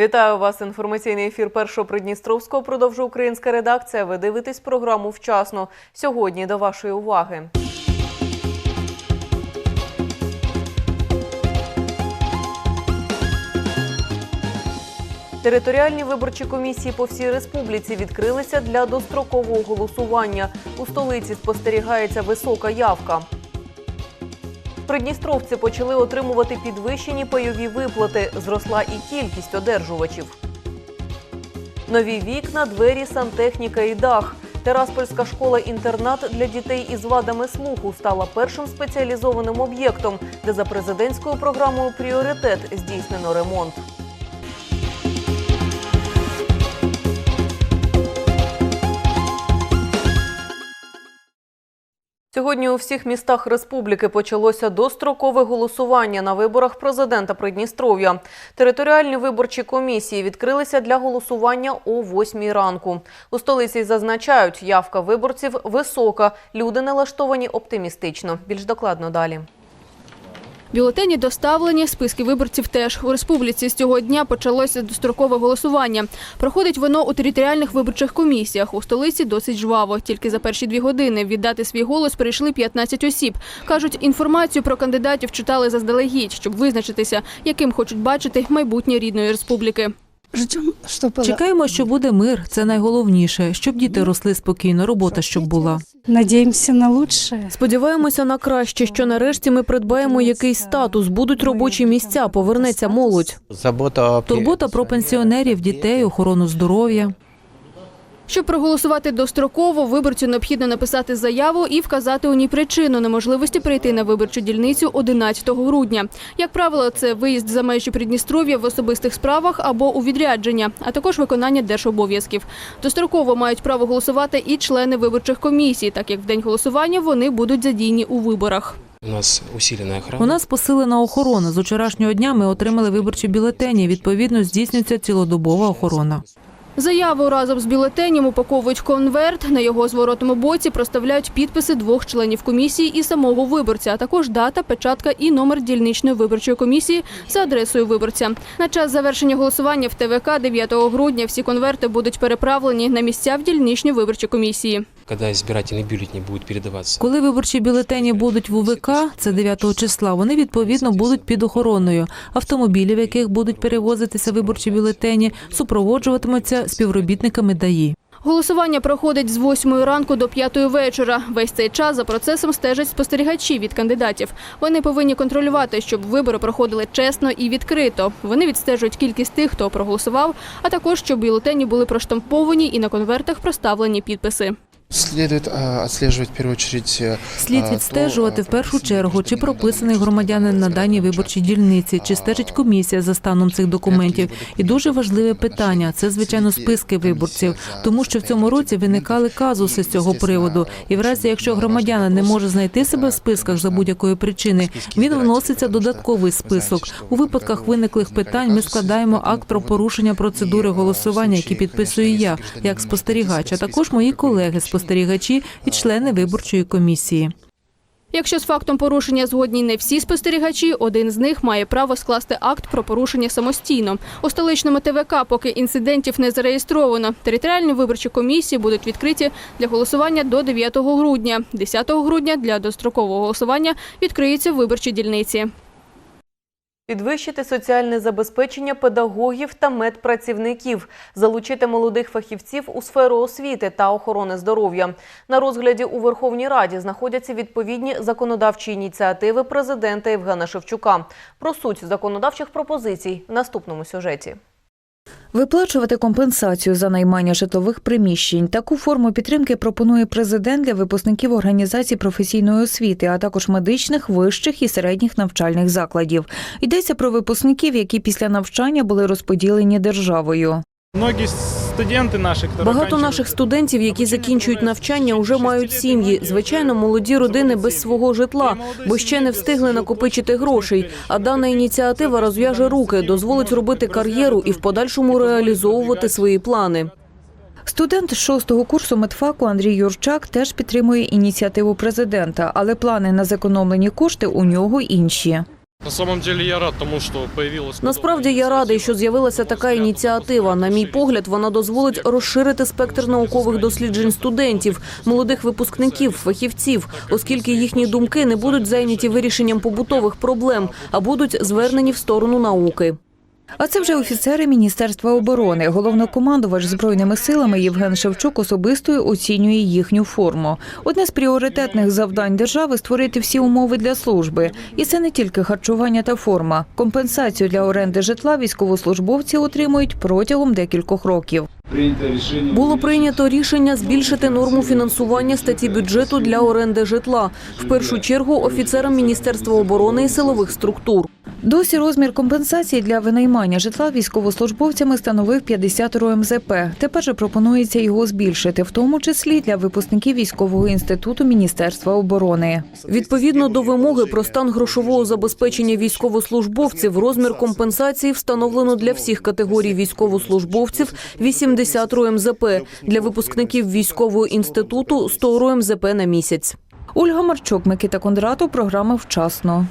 Вітаю вас. Інформаційний ефір першого Придністровського продовжує українська редакція. Ви дивитесь програму вчасно. Сьогодні до вашої уваги. Територіальні виборчі комісії по всій республіці відкрилися для дострокового голосування. У столиці спостерігається висока явка. Придністровці почали отримувати підвищені пайові виплати. Зросла і кількість одержувачів. Нові вікна, двері, сантехніка і дах. Тераспольська школа-інтернат для дітей із вадами слуху стала першим спеціалізованим об'єктом, де за президентською програмою пріоритет здійснено ремонт. Сьогодні у всіх містах республіки почалося дострокове голосування на виборах президента Придністров'я. Територіальні виборчі комісії відкрилися для голосування о 8 ранку. У столиці зазначають, явка виборців висока. Люди налаштовані оптимістично. Більш докладно далі. Бюлетені доставлені, списки виборців теж. У республіці з цього дня почалося дострокове голосування. Проходить воно у територіальних виборчих комісіях. У столиці досить жваво. Тільки за перші дві години віддати свій голос прийшли 15 осіб. Кажуть, інформацію про кандидатів читали заздалегідь, щоб визначитися, яким хочуть бачити майбутнє рідної республіки. Чекаємо, що буде мир. Це найголовніше, щоб діти росли спокійно, робота щоб була. Надеемся на лучше. Сподіваємося на краще, що нарешті ми придбаємо якийсь статус, будуть робочі місця, повернеться молодь. Забота Турбота про пенсіонерів, дітей, охорону здоров'я. Щоб проголосувати достроково, виборцю необхідно написати заяву і вказати у ній причину неможливості прийти на виборчу дільницю 11 грудня. Як правило, це виїзд за межі Придністров'я в особистих справах або у відрядження, а також виконання держобов'язків. Достроково мають право голосувати і члени виборчих комісій, так як в день голосування вони будуть задіяні у виборах. У нас усилена охрана. У нас посилена охорона. З вчорашнього дня ми отримали виборчі бюлетені. Відповідно, здійснюється цілодобова охорона. Заяву разом з бюлетенем упаковують конверт. На його зворотному боці проставляють підписи двох членів комісії і самого виборця, а також дата, печатка і номер дільничної виборчої комісії за адресою виборця. На час завершення голосування в ТВК 9 грудня всі конверти будуть переправлені на місця в дільничній виборчій комісії. Когда избирательный бюллетень будет передаваться. Коли виборчі бюлетені будуть в УВК, це 9 числа, вони відповідно будуть під охороною. Автомобілі, в яких будуть перевозитися виборчі бюлетені, супроводжуватимуться співробітниками ДАІ. Голосування проходить з 8 ранку до 5 вечора. Весь цей час за процесом стежать спостерігачі від кандидатів. Вони повинні контролювати, щоб вибори проходили чесно і відкрито. Вони відстежують кількість тих, хто проголосував, а також щоб бюлетені були проштамповані і на конвертах проставлені підписи. Следует а, отслеживать в очередь. э, Слід відстежувати в першу чергу, чи прописаний громадянин на даній виборчій дільниці, чи стежить комісія за станом цих документів. І дуже важливе питання це звичайно списки виборців, тому що в цьому році виникали казуси з цього приводу. І в разі, якщо громадянин не може знайти себе в списках за будь-якої причини, він вноситься додатковий список. У випадках виниклих питань ми складаємо акт про порушення процедури голосування, який підписую я як спостерігач, а також мої колеги-спостерігачі і члени виборчої комісії. Якщо з фактом порушення згодні не всі спостерігачі, один з них має право скласти акт про порушення самостійно. У столичному ТВК поки інцидентів не зареєстровано. Територіальні виборчі комісії будуть відкриті для голосування до 9 грудня. 10 грудня для дострокового голосування відкриються виборчі дільниці. Підвищити соціальне забезпечення педагогів та медпрацівників, залучити молодих фахівців у сферу освіти та охорони здоров'я. На розгляді у Верховній Раді знаходяться відповідні законодавчі ініціативи президента Євгена Шевчука. Про суть законодавчих пропозицій в наступному сюжеті. Виплачувати компенсацію за наймання житлових приміщень. Таку форму підтримки пропонує президент для випускників організацій професійної освіти, а також медичних, вищих і середніх навчальних закладів. Йдеться про випускників, які після навчання були розподілені державою. Многі студенти наші, хто Багато наших студентів, які закінчують навчання, вже мають сім'ї. Звичайно, молоді родини без свого житла, бо ще не встигли накопичити грошей. А дана ініціатива розв'яже руки, дозволить робити кар'єру і в подальшому реалізовувати свої плани. Студент шостого курсу медфаку Андрій Юрчак теж підтримує ініціативу президента, але плани на зекономлені кошти у нього інші. На самом деле я рад тому, що появилась... Насправді я радий, що з'явилася така ініціатива. На мій погляд, вона дозволить розширити спектр наукових досліджень студентів, молодих випускників, фахівців, оскільки їхні думки не будуть зайняті вирішенням побутових проблем, а будуть звернені в сторону науки. А це вже офіцери Міністерства оборони. Головнокомандувач збройними силами Євген Шевчук особисто оцінює їхню форму. Одне з пріоритетних завдань держави створити всі умови для служби. І це не тільки харчування та форма. Компенсацію для оренди житла військовослужбовці отримують протягом декількох років. Було прийнято рішення збільшити норму фінансування статті бюджету для оренди житла. В першу чергу офіцерам Міністерства оборони і силових структур. Досі розмір компенсації для винаймання житла військовослужбовцями становив 50 МЗП. Тепер же пропонується його збільшити, в тому числі для випускників військового інституту Міністерства оборони. Відповідно до вимоги про стан грошового забезпечення військовослужбовців, розмір компенсації встановлено для всіх категорій військовослужбовців 80 РОМЗП, для випускників військового інституту 100 РОМЗП на місяць. Ольга Марчук, Микита Кондратов, програма «Вчасно».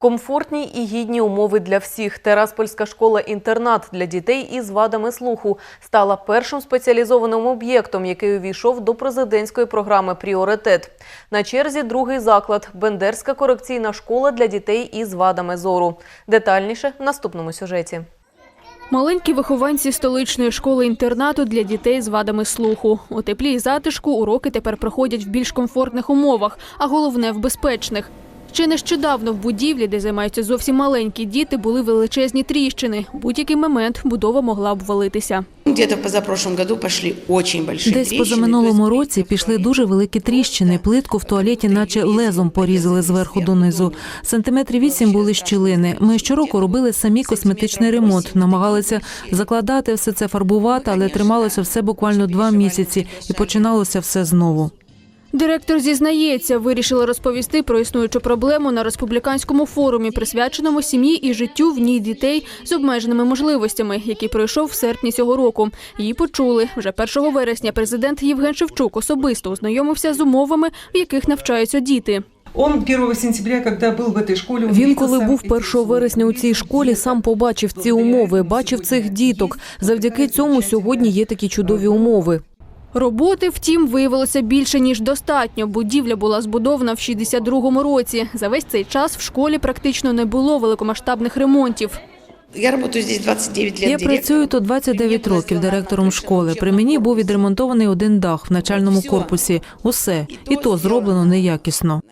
Комфортні і гідні умови для всіх. Тераспольська школа-інтернат для дітей із вадами слуху стала першим спеціалізованим об'єктом, який увійшов до президентської програми «Пріоритет». На черзі другий заклад – Бендерська корекційна школа для дітей із вадами зору. Детальніше в наступному сюжеті. Маленькі вихованці столичної школи-інтернату для дітей з вадами слуху. У теплі і затишку уроки тепер проходять в більш комфортних умовах, а головне – в безпечних. Ще нещодавно в будівлі, де займаються зовсім маленькі діти, були величезні тріщини. Будь-який момент будова могла обвалитися. Очень большие Десь позаминулому році пішли дуже великі тріщини. Плитку в туалеті, наче лезом порізали зверху донизу. Сантиметрів вісім були щілини. Ми щороку робили самі косметичний ремонт, намагалися закладати все це, фарбувати, але трималося все буквально два місяці, і починалося все знову. Директор зізнається, вирішила розповісти про існуючу проблему на республіканському форумі, присвяченому сім'ї і життю в ній дітей з обмеженими можливостями, який пройшов в серпні цього року. Її почули вже 1 вересня. Президент Євген Шевчук особисто ознайомився з умовами, в яких навчаються діти. Он 1 сентября, когда был в этой школе, он Він, видел коли сам був эти 1 вересня у цій школі, сам побачив ці умови, бачив цих діток. Завдяки цьому сьогодні є такі чудові умови. Роботи, втім, виявилося більше ніж достатньо. Будівля була збудована в 62-му році. За весь цей час в школі практично не було великомасштабних ремонтів. Я работаю здесь 29 лет. Я працюю тут 29 років директором школи. При мені був відремонтований один дах в начальному корпусі. Усе і то зроблено неякісно.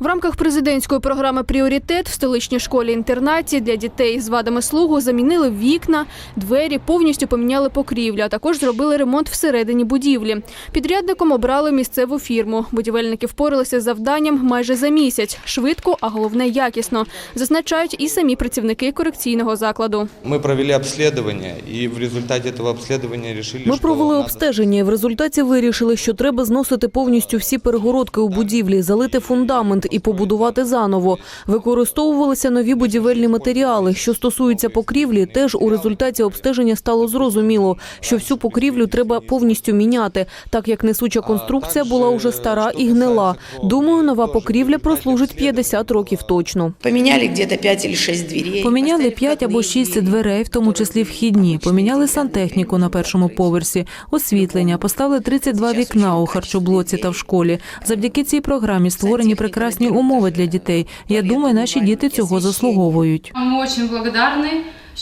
В рамках президентської програми Пріоритет в столичній школі-інтернаті для дітей з вадами слуху замінили вікна, двері, повністю поміняли покрівлю, а також зробили ремонт всередині будівлі. Підрядником обрали місцеву фірму. Будівельники впоралися з завданням майже за місяць. Швидко, а головне якісно, зазначають і самі працівники корекційного закладу. Мы провели обследование, и в результате этого обследования решили, Ми провели обстеження. і В результаті вирішили, що треба зносити повністю всі перегородки у будівлі, залити фундамент і побудувати заново. Використовувалися нові будівельні матеріали. Що стосується покрівлі, теж у результаті обстеження стало зрозуміло, що всю покрівлю треба повністю міняти, так як несуча конструкція була уже стара і гнила. Думаю, нова покрівля прослужить 50 років точно. Поменяли где-то 5 или 6 дверей. Поміняли поставили 5 або входные 6 дверей, в тому числі вхідні. Поміняли сантехніку на першому поверсі, освітлення, поставили 32 вікна у харчоблоці та в школі. Завдяки цій програмі створені прекрасні умови для дітей. Я думаю, наші діти цього заслуговують. Ми дуже благодарні.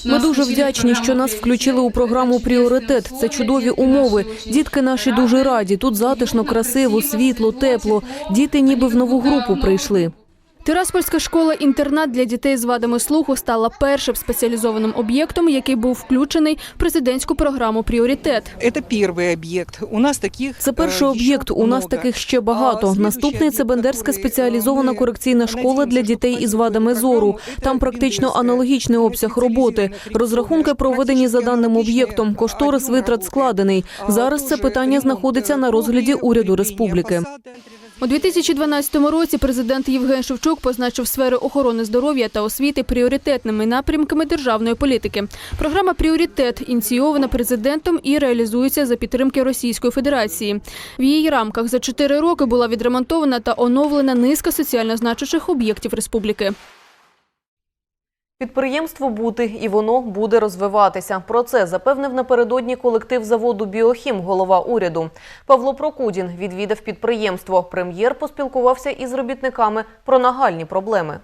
Ми дуже вдячні, що нас включили у програму Пріоритет. Це чудові умови. Дітки наші дуже раді. Тут затишно, красиво, світло, тепло. Діти ніби в нову групу прийшли. Тираспольська школа-інтернат для дітей з вадами слуху стала першим спеціалізованим об'єктом, який був включений в президентську програму Пріоритет. Это первый объект. У нас таких Це перший э, об'єкт. еще У нас много. таких ще багато. А, слідуючий Наступний це об'єкт, Бендерська який, спеціалізована ми корекційна школа для дітей із вадами зору. Там практично аналогічний обсяг роботи. Розрахунки проведені за даним об'єктом. Кошторис витрат складений. Зараз це питання знаходиться на розгляді уряду республіки. У 2012 році президент Євген Шевчук позначив сфери охорони здоров'я та освіти пріоритетними напрямками державної політики. Програма Пріоритет ініційована президентом і реалізується за підтримки Російської Федерації. В її рамках за чотири роки була відремонтована та оновлена низка соціально значущих об'єктів республіки. Підприємство бути і воно буде розвиватися. Про це запевнив напередодні колектив заводу Біохім, голова уряду. Павло Прокудін відвідав підприємство. Прем'єр поспілкувався із робітниками про нагальні проблеми.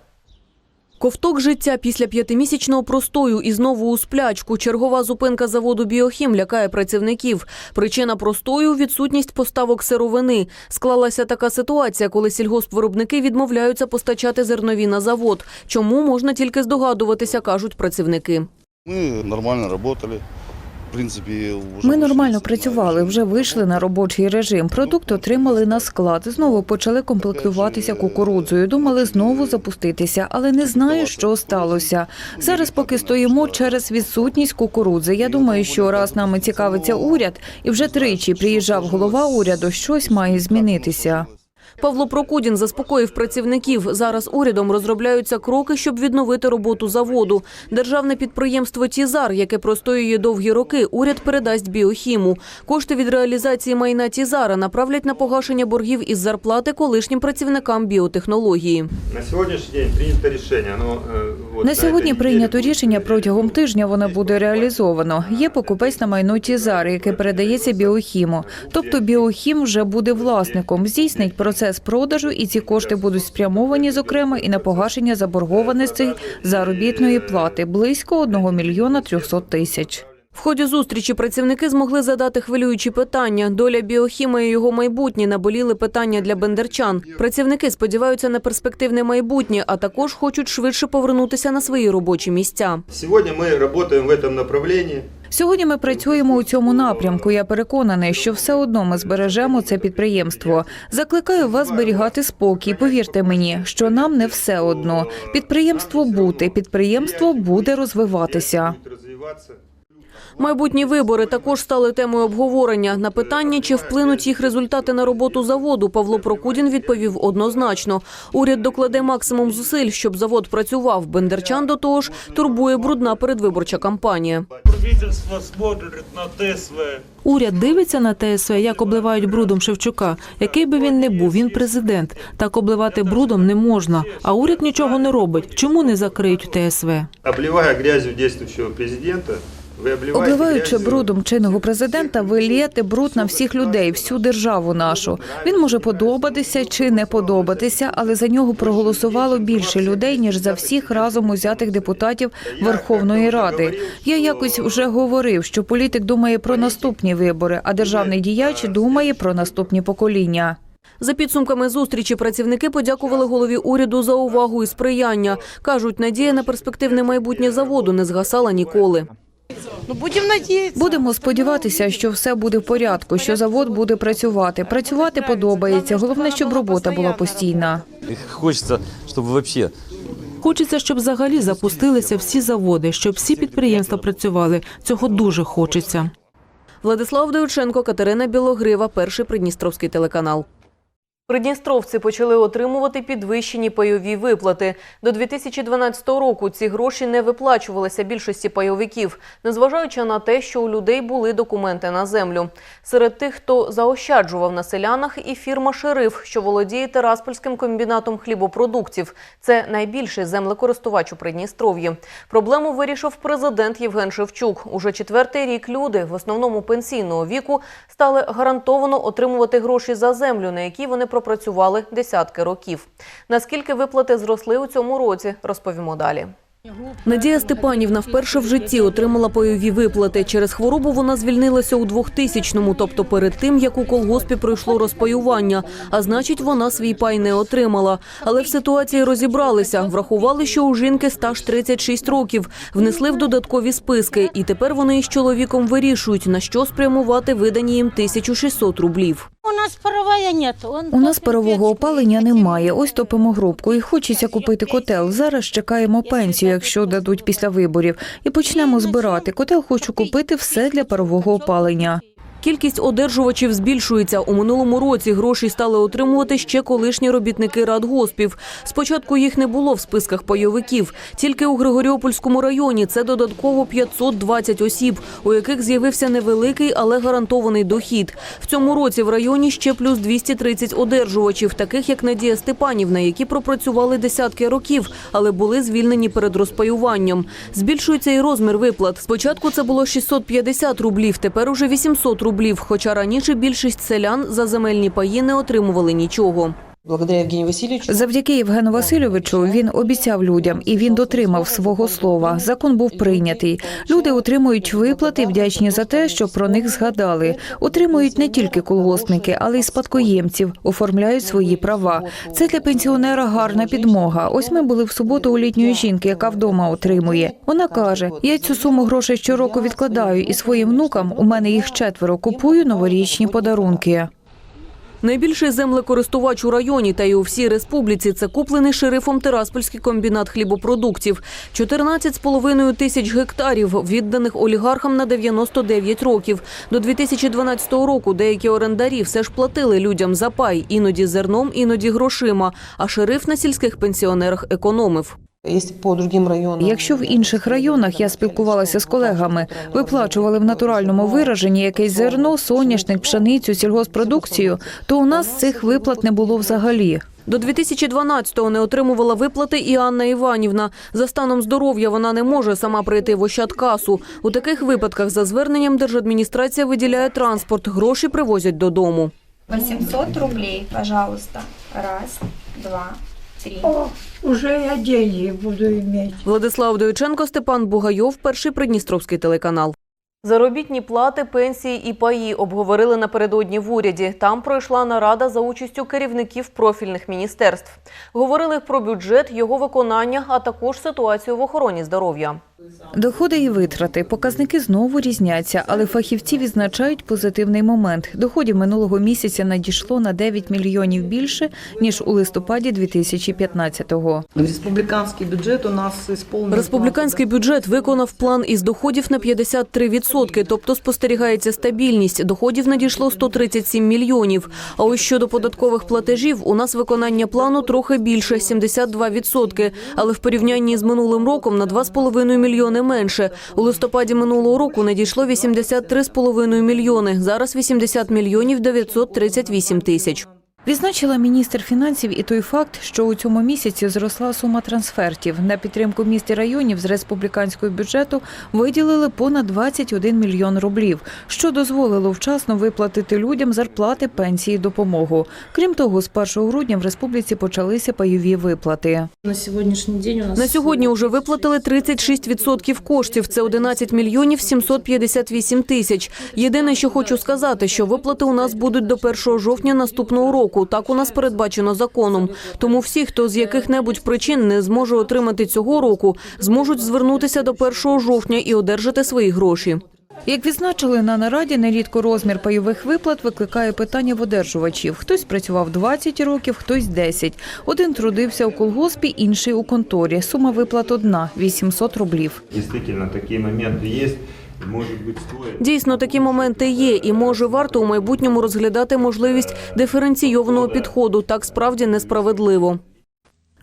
Ковток життя після п'ятимісячного простою і знову у сплячку. Чергова зупинка заводу Біохім лякає працівників. Причина простою – відсутність поставок сировини. Склалася така ситуація, коли сільгоспвиробники відмовляються постачати зернові на завод. Чому можна тільки здогадуватися, кажуть працівники. Ми нормально работали. В принципе, Ми нормально працювали, вже вийшли на робочий режим. Продукт отримали на склад. Знову почали комплектуватися кукурудзою. Думали знову запуститися, але не знаю, що сталося. Зараз поки стоїмо через відсутність кукурудзи. Я думаю, що раз нами цікавиться уряд, і вже тричі приїжджав голова уряду, щось має змінитися. Павло Прокудін заспокоїв працівників. Зараз урядом розробляються кроки, щоб відновити роботу заводу. Державне підприємство «Тізар», яке простоює довгі роки, уряд передасть біохіму. Кошти від реалізації майна «Тізара» направлять на погашення боргів із зарплати колишнім працівникам біотехнології. На сьогоднішній день прийнято рішення. Ну, е, На сьогодні прийнято рішення протягом тижня. Воно буде реалізовано. Є покупець на майно Тізар, яке передається біохіму. Тобто біохім вже буде власником, здійснить процес продажу, і ці кошти будуть спрямовані, зокрема, і на погашення заборгованостей заробітної плати близько 1 мільйона 300 тисяч. В ході зустрічі працівники змогли задати хвилюючі питання. Доля біохіма і його майбутнє наболіли питання для бендерчан. Працівники сподіваються на перспективне майбутнє, а також хочуть швидше повернутися на свої робочі місця. Сьогодні ми працюємо в цьому направленні. Сьогодні ми працюємо у цьому напрямку. Я переконаний, що все одно ми збережемо це підприємство. Закликаю вас зберігати спокій. Повірте мені, що нам не все одно. Підприємство бути, підприємство буде розвиватися. Майбутні вибори також стали темою обговорення. На питання, чи вплинуть їх результати на роботу заводу, Павло Прокудін відповів однозначно. Уряд докладе максимум зусиль, щоб завод працював. Бендерчан до того ж турбує брудна передвиборча кампанія. Уряд дивиться на ТСВ, як обливають брудом Шевчука. Який би він не був, він президент. Так обливати брудом не можна. А уряд нічого не робить. Чому не закриють ТСВ? Обливая грязью действующего президента, Обливаючи брудом чинного президента, ви лієте бруд на всіх людей, всю державу нашу. Він може подобатися чи не подобатися, але за нього проголосувало більше людей ніж за всіх разом узятих депутатів Верховної Ради. Я якось вже говорив, що політик думає про наступні вибори, а державний діяч думає про наступні покоління. За підсумками зустрічі працівники подякували голові уряду за увагу і сприяння. Кажуть, надія на перспективне майбутнє заводу не згасала ніколи. Ну, будем надеяться. Будемо сподіватися, що все буде в порядку, що завод буде працювати. Працювати подобається. Головне, щоб робота була постійна. Хочется, чтобы вообще Хочеться, щоб взагалі запустилися всі заводи, щоб всі підприємства працювали. Цього дуже хочеться. Владислав Довченко, Катерина Білогрива, перший Придністровський телеканал. Придністровці почали отримувати підвищені пайові виплати. До 2012 року ці гроші не виплачувалися більшості пайовиків, незважаючи на те, що у людей були документи на землю. Серед тих, хто заощаджував на селянах, і фірма «Шериф», що володіє Тераспольським комбінатом хлібопродуктів. Це найбільший землекористувач у Придністров'ї. Проблему вирішив президент Євген Шевчук. Уже четвертий рік люди, в основному пенсійного віку, стали гарантовано отримувати гроші за землю, на якій вони пропрацювали десятки років. Наскільки виплати зросли у цьому році, розповімо далі. Надія Степанівна вперше в житті отримала пайові виплати. Через хворобу вона звільнилася у 2000-му, тобто перед тим, як у колгоспі пройшло розпаювання. А значить, вона свій пай не отримала. Але в ситуації розібралися. Врахували, що у жінки стаж 36 років. Внесли в додаткові списки. І тепер вони із чоловіком вирішують, на що спрямувати видані їм 1600 рублів. У нас паровая нет. У нас парового опалення немає. Ось топимо грубку. І хочеться купити котел. Зараз чекаємо пенсію, якщо дадуть після виборів, і почнемо збирати. Котел хочу купити все для парового опалення. Кількість одержувачів збільшується. У минулому році гроші стали отримувати ще колишні робітники радгоспів. Спочатку їх не було в списках пайовиків. Тільки у Григоріопольському районі це додатково 520 осіб, у яких з'явився невеликий, але гарантований дохід. В цьому році в районі ще плюс 230 одержувачів, таких як Надія Степанівна, які пропрацювали десятки років, але були звільнені перед розпаюванням. Збільшується і розмір виплат. Спочатку це було 650 рублів, тепер уже 800 рублів, хоча раніше більшість селян за земельні паї не отримували нічого. Благодаря Евгению Васильевичу Завдяки Євгену Васильовичу він обіцяв людям, і він дотримав свого слова. Закон був прийнятий. Люди отримують виплати, вдячні за те, що про них згадали. Отримують не тільки колгоспники, але й спадкоємців, оформляють свої права. Це для пенсіонера гарна підмога. Ось ми були в суботу у літньої жінки, яка вдома отримує. Вона каже: я цю суму грошей щороку відкладаю, і своїм внукам у мене їх четверо. Купую новорічні подарунки. Найбільший землекористувач у районі та й у всій республіці це куплений шерифом Тираспольський комбінат хлібопродуктів. 14,5 тисяч гектарів, відданих олігархам на 99 років. До 2012 року деякі орендарі все ж платили людям за пай, іноді зерном, іноді грошима, а шериф на сільських пенсіонерах економив. Если по другим районам... Якщо в інших районах я спілкувалася з колегами, виплачували в натуральному вираженні якесь зерно, соняшник, пшеницю, сільгоспродукцію, то у нас цих виплат не було взагалі. До 2012-го не отримувала виплати і Анна Іванівна. За станом здоров'я вона не може сама прийти в Ощадкасу. У таких випадках за зверненням держадміністрація виділяє транспорт, гроші привозять додому. 800 рублей, пожалуйста. Раз, два, три. Уже я деньги буду иметь. Владислав Дойченко, Степан Бугайов, перший Придністровський телеканал. Заробітні плати, пенсії і паї обговорили напередодні в уряді. Там пройшла нарада за участю керівників профільних міністерств. Говорили про бюджет, його виконання, а також ситуацію в охороні здоров'я. Доходи і витрати показники знову різняться, але фахівці відзначають позитивний момент. Доходів минулого місяця надійшло на 9 мільйонів більше ніж у листопаді 2015-го. Республиканский бюджет у нас. Республіканський бюджет виконав план із доходів на 53%, тобто спостерігається стабільність. Доходів надійшло 137 мільйонів. А ось щодо податкових платежів, у нас виконання плану трохи більше – 72%, але в порівнянні з минулим роком на 2,5 мільйони менше. У листопаді минулого року надійшло 83,5 мільйони, зараз 80 мільйонів 938 тисяч. Відзначила міністр фінансів і той факт, що у цьому місяці зросла сума трансфертів. На підтримку міст і районів з республіканського бюджету виділили понад 21 мільйон рублів, що дозволило вчасно виплатити людям зарплати, пенсії, допомогу. Крім того, з 1 грудня в республіці почалися пайові виплати. На сьогоднішній день у нас... На сьогодні вже виплатили 36% коштів. Це 11 мільйонів 758 тисяч. Єдине, що хочу сказати, що виплати у нас будуть до 1 жовтня наступного року. Так у нас передбачено законом. Тому всі, хто з яких-небудь причин не зможе отримати цього року, зможуть звернутися до 1 жовтня і одержати свої гроші. Як відзначили на нараді, нерідко розмір пайових виплат викликає питання в одержувачів. Хтось працював 20 років, хтось 10. Один трудився у колгоспі, інший у конторі. Сума виплат одна – 800 рублів. Действительно, такие моменты есть. Дійсно, такі моменти є, і може варто у майбутньому розглядати можливість диференційованого підходу. Так справді несправедливо.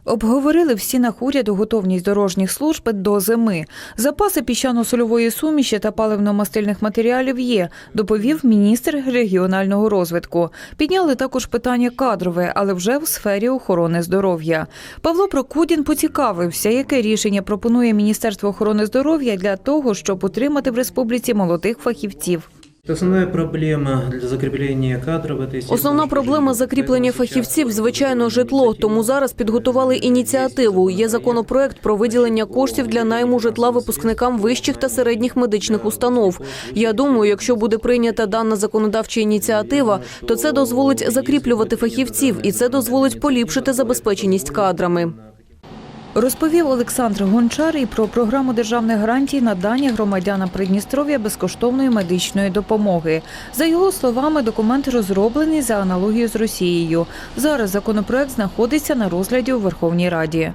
Обговорили в стінах уряду готовність дорожніх служб до зими. Запаси піщано-сольової суміші та паливно-мастильних матеріалів є, доповів міністр регіонального розвитку. Підняли також питання кадрове, але вже в сфері охорони здоров'я. Павло Прокудін поцікавився, яке рішення пропонує Міністерство охорони здоров'я для того, щоб утримати в республіці молодих фахівців. Основна проблема для закріплення кадрів – Основна проблема закріплення фахівців, звичайно, житло. Тому зараз підготували ініціативу. Є законопроект про виділення коштів для найму житла випускникам вищих та середніх медичних установ. Я думаю, якщо буде прийнята дана законодавча ініціатива, то це дозволить закріплювати фахівців, і це дозволить поліпшити забезпеченість кадрами. Розповів Олександр Гончар і про програму державних гарантій надання громадянам Придністров'я безкоштовної медичної допомоги. За його словами, документ розроблений за аналогією з Росією. Зараз законопроект знаходиться на розгляді у Верховній Раді.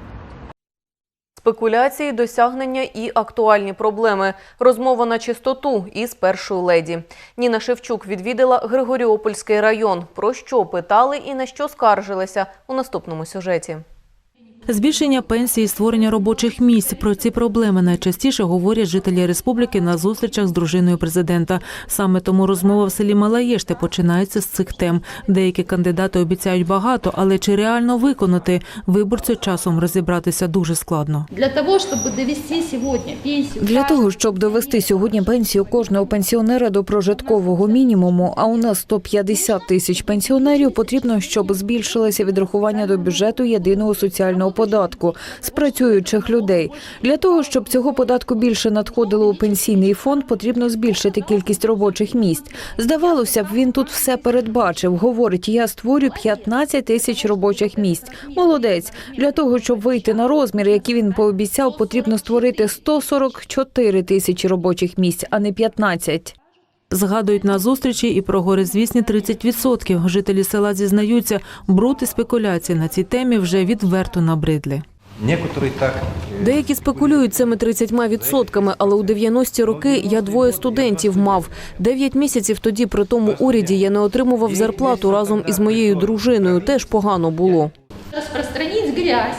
Спекуляції, досягнення і актуальні проблеми. Розмова на чистоту із першою леді. Ніна Шевчук відвідала Григоріопольський район. Про що питали і на що скаржилися у наступному сюжеті. Збільшення пенсії, створення робочих місць. Про ці проблеми найчастіше говорять жителі республіки на зустрічах з дружиною президента. Саме тому розмова в селі Малаєште починається з цих тем. Деякі кандидати обіцяють багато, але чи реально виконати виборцю часом розібратися дуже складно. Для того, щоб довести сьогодні пенсію Для того, щоб довести сьогодні пенсію кожного пенсіонера до прожиткового мінімуму, а у нас 150 тисяч пенсіонерів, потрібно, щоб збільшилося відрахування до бюджету єдиного соціального податку з працюючих людей. Для того, щоб цього податку більше надходило у пенсійний фонд, потрібно збільшити кількість робочих місць. Здавалося б, він тут все передбачив. Говорить, я створю 15 тисяч робочих місць. Молодець. Для того, щоб вийти на розмір, який він пообіцяв, потрібно створити 144 тисячі робочих місць, а не 15. Згадують на зустрічі і про горизвісні 30%. Жителі села зізнаються, бруд і спекуляції на цій темі вже відверто набридли. Некоторые так Деякі спекулюють цими 30%, але у 90-ті роки я двоє студентів мав. Дев'ять місяців тоді при тому уряді я не отримував зарплату разом із моєю дружиною. Теж погано було. розпространити грязь.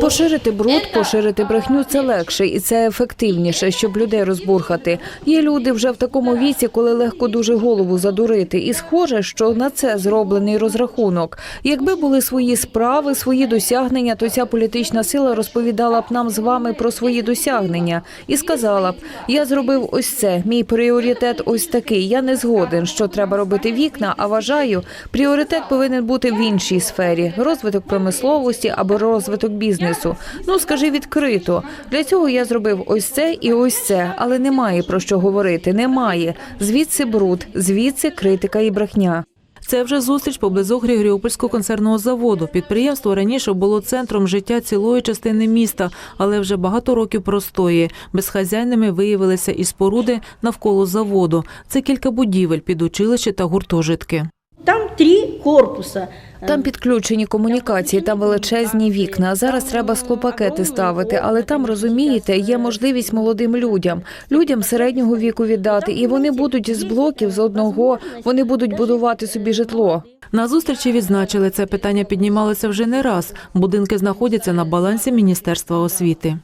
Поширити бруд, поширити брехню це легше і це ефективніше, щоб людей розбурхати. Є люди вже в такому віці, коли легко дуже голову задурити. І схоже, що на це зроблений розрахунок. Якби були свої справи, свої досягнення, то ця політична сила розповідала б нам з вами про свої досягнення і сказала б: я зробив ось це. Мій пріоритет ось такий. Я не згоден, що треба робити вікна. А вважаю, пріоритет повинен бути в іншій сфері: розвиток промисловості або розвиток бізнесу. Ну скажи відкрито. Для цього я зробив ось це і ось це, але немає про що говорити. Немає. Звідси бруд, звідси критика і брехня. Це вже зустріч поблизу Григоріопольського концерного заводу. Підприємство раніше було центром життя цілої частини міста, але вже багато років простої. Безхазяйними виявилися і споруди навколо заводу. Це кілька будівель, підучилище та гуртожитки. Там три корпуса. Там підключені комунікації, там величезні вікна. Зараз треба склопакети ставити, але там розумієте, є можливість молодим людям, людям середнього віку віддати, і вони будуть з блоків з одного, вони будуть будувати собі житло. На зустрічі відзначили, це питання піднімалося вже не раз. Будинки знаходяться на балансі Міністерства освіти.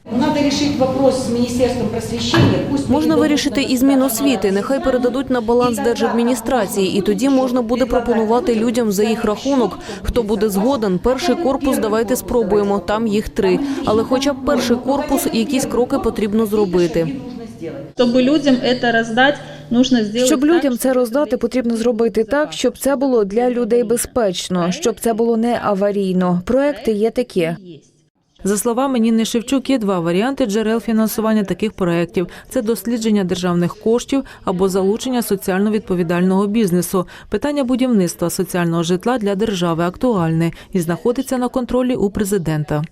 Можна вирішити і зміну освіти. Нехай передадуть на баланс держадміністрації, і тоді можна буде пропонувати людям за їх рахунок. Хто буде згоден, перший корпус давайте спробуємо. Там їх три. Але хоча б перший корпус, якісь кроки потрібно зробити. Щоб людям це роздати, Щоб людям це роздати, потрібно зробити так, щоб це було для людей безпечно, щоб це було не аварійно. Проекти є такі. За словами Ніни Шевчук, є два варіанти джерел фінансування таких проєктів – це дослідження державних коштів або залучення соціально відповідального бізнесу. Питання будівництва соціального житла для держави актуальне і знаходиться на контролі у президента.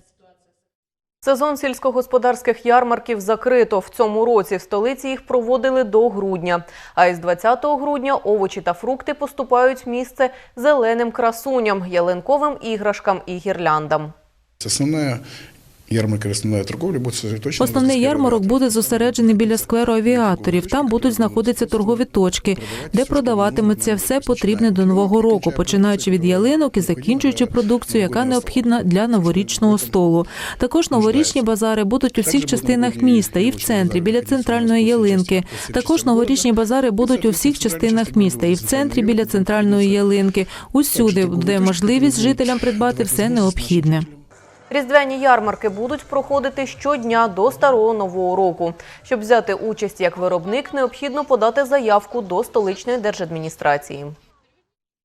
Сезон сільськогосподарських ярмарків закрито. В цьому році в столиці їх проводили до грудня. А із 20 грудня овочі та фрукти поступають в місце зеленим красуням, ялинковим іграшкам і гірляндам. Основная ярмарка, основная торговля будет сосредоточена. Основний ярмарок буде зосереджений біля скверу авіаторів. Там будуть знаходитися торгові точки, де продаватиметься все потрібне до нового року, починаючи від ялинок і закінчуючи продукцію, яка необхідна для новорічного столу. Також новорічні базари будуть у всіх частинах міста і в центрі, біля центральної ялинки. Також новорічні базари будуть у всіх частинах міста і в центрі біля центральної ялинки. Усюди буде можливість жителям придбати все необхідне. Різдвяні ярмарки будуть проходити щодня до старого нового року. Щоб взяти участь як виробник, необхідно подати заявку до столичної держадміністрації.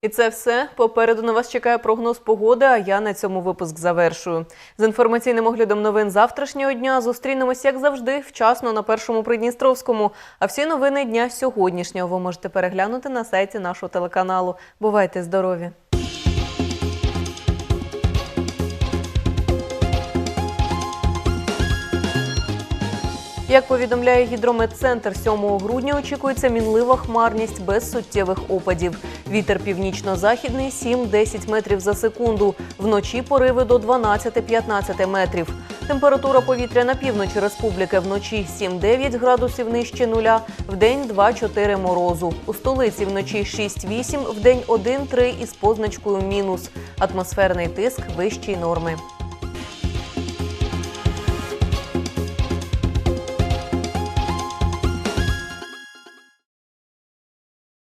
І це все. Попереду на вас чекає прогноз погоди, а я на цьому випуск завершую. З інформаційним оглядом новин завтрашнього дня зустрінемось, як завжди, вчасно на першому Придністровському. А всі новини дня сьогоднішнього ви можете переглянути на сайті нашого телеканалу. Бувайте здорові! Як повідомляє гідрометцентр, 7 грудня очікується мінлива хмарність без суттєвих опадів. Вітер північно-західний 7-10 метрів за секунду. Вночі пориви до 12-15 метрів. Температура повітря на півночі республіки вночі 7-9 градусів нижче нуля, вдень 2-4 морозу. У столиці вночі 6-8, вдень 1-3 із позначкою мінус. Атмосферний тиск вищий норми.